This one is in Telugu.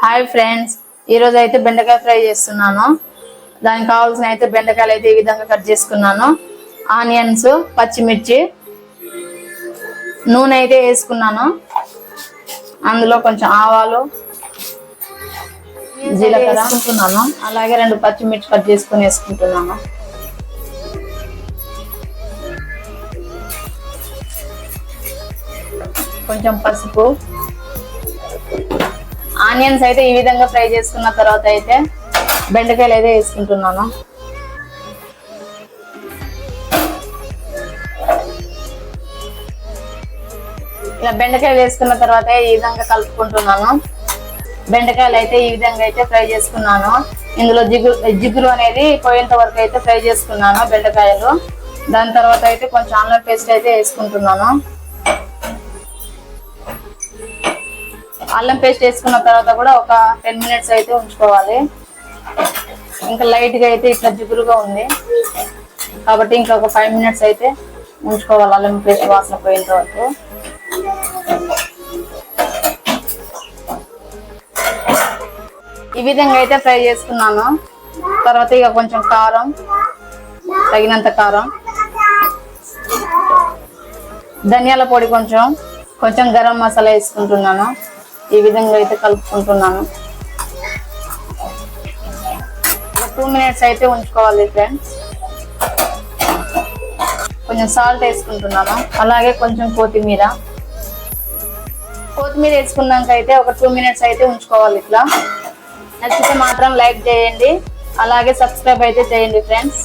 హాయ్ ఫ్రెండ్స్ ఈరోజు అయితే బెండకాయ ఫ్రై చేస్తున్నాను. దానికి కావాల్సిన అయితే బెండకాయలు అయితే ఈ విధంగా కట్ చేసుకున్నాను. ఆనియన్స్ పచ్చిమిర్చి నూనె అయితే వేసుకున్నాను. అందులో కొంచెం ఆవాలు జీలకర్ర వేసుకుంటున్నాను. అలాగే రెండు పచ్చిమిర్చి కట్ చేసుకుని వేసుకుంటున్నాను. కొంచెం పసుపు ఆనియన్స్ అయితే ఈ విధంగా ఫ్రై చేసుకున్న తర్వాత అయితే బెండకాయలు అయితే వేసుకుంటున్నాను. ఇలా బెండకాయలు వేసుకున్న తర్వాత ఈ విధంగా కలుపుకుంటున్నాను. బెండకాయలు అయితే ఈ విధంగా అయితే ఫ్రై చేసుకున్నాను. ఇందులో జిగురు జిగురు అనేది పోయేంత వరకు అయితే ఫ్రై చేసుకున్నాను బెండకాయలు. దాని తర్వాత అయితే కొంచెం అల్లం పేస్ట్ అయితే వేసుకుంటున్నాను. అల్లం పేస్ట్ వేసుకున్న తర్వాత కూడా ఒక టెన్ మినిట్స్ అయితే ఉంచుకోవాలి. ఇంకా లైట్గా అయితే ఇట్లా జిగురుగా ఉంది. కాబట్టి ఇంకా ఒక ఫైవ్ మినిట్స్ అయితే ఉంచుకోవాలి అల్లం పేస్ట్ వాసన పోయేంత వరకు. ఈ విధంగా అయితే ఫ్రై చేసుకున్నాను. తర్వాత ఇక కొంచెం కారం తగినంత కారం ధనియాల పొడి కొంచెం కొంచెం గరం మసాలా వేసుకుంటున్నాను. ఈ విధంగా అయితే కలుపుకుంటున్నాను. టూ మినిట్స్ అయితే ఉంచుకోవాలి ఫ్రెండ్స్. కొంచెం సాల్ట్ వేసుకుంటున్నాను. అలాగే కొంచెం కొత్తిమీర. కొత్తిమీర వేసుకున్నాక అయితే ఒక టూ మినిట్స్ అయితే ఉంచుకోవాలి ఇట్లా. నచ్చితే మాత్రం లైక్ చేయండి. అలాగే సబ్స్క్రైబ్ అయితే చేయండి ఫ్రెండ్స్.